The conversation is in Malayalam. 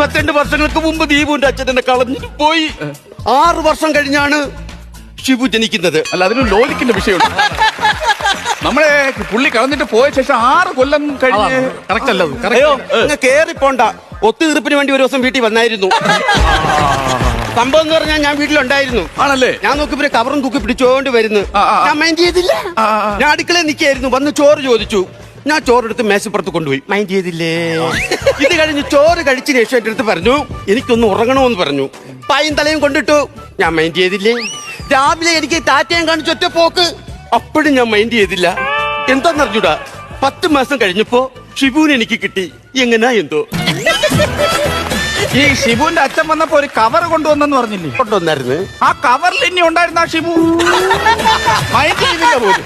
ഇരുപത്തിരണ്ട് വർഷങ്ങൾക്ക് മുമ്പ് ദീപുവിന്റെ അച്ഛൻ എന്നെ കളഞ്ഞിട്ട് പോയി. ആറ് വർഷം കഴിഞ്ഞാണ് ഷിബു ജനിക്കുന്നത്. അല്ല അതിന് ലോജിക്കിന്റെ വിഷയമുണ്ട്. നമ്മളെ പുള്ളി കളഞ്ഞിട്ട് പോയ ശേഷം ആറ് കൊല്ലം കഴിഞ്ഞ് കറക്റ്റ് അല്ല അത്? അയ്യോ അങ്ങ് കേറി പോണ്ട. ഒത്തുതീർപ്പിന് വേണ്ടി ഒരു ദിവസം വീട്ടിൽ വന്നായിരുന്നു. സംഭവം എന്ന് പറഞ്ഞാൽ ഞാൻ വീട്ടിലുണ്ടായിരുന്നു. ആണല്ലേ? ഞാൻ നോക്കി ഒരു കവറും തൂക്കി പിടിച്ചോണ്ട് വരുന്നു. ആ, ആ, ആ. ഞാൻ മൈൻഡ് ചെയ്തില്ല. ആ, ആ, ആ. ഞാൻ അടുക്കളയിൽ നിൽക്കായിരുന്നു വന്ന് ചോറ് ചോദിച്ചു. ഞാൻ ചോറെടുത്ത് മേശപ്പുറത്ത് കൊണ്ടുപോയി. മൈൻഡ് ചെയ്തില്ലേ? ഇത് കഴിഞ്ഞ് ചോറ് കഴിച്ചതിന് ശേഷം എന്റെ അടുത്ത് പറഞ്ഞു എനിക്കൊന്ന് ഉറങ്ങണമെന്ന് പറഞ്ഞു. പായും തലയും കൊണ്ടിട്ടു. ഞാൻ മൈൻഡ് ചെയ്തില്ലേ? രാവിലെ എനിക്ക് താറ്റയും കാണിച്ച ഒറ്റ പോക്ക്. അപ്പോഴും ഞാൻ മൈൻഡ് ചെയ്തില്ല. എന്താന്നറിഞ്ഞൂടാ പത്ത് മാസം കഴിഞ്ഞപ്പോ ഷിബുവിന് എനിക്ക് കിട്ടി. എങ്ങനാ എന്തോ. ഈ ഷിബുവിന്റെ അച്ഛൻ വന്നപ്പോ ഒരു കവർ കൊണ്ടുവന്നെന്ന് പറഞ്ഞില്ലേ? കൊണ്ടുവന്നായിരുന്നു. ആ കവറിൽ ഇനി ഉണ്ടായിരുന്ന ഷിബു? മൈൻഡ് ചെയ്തില്ല പോലും.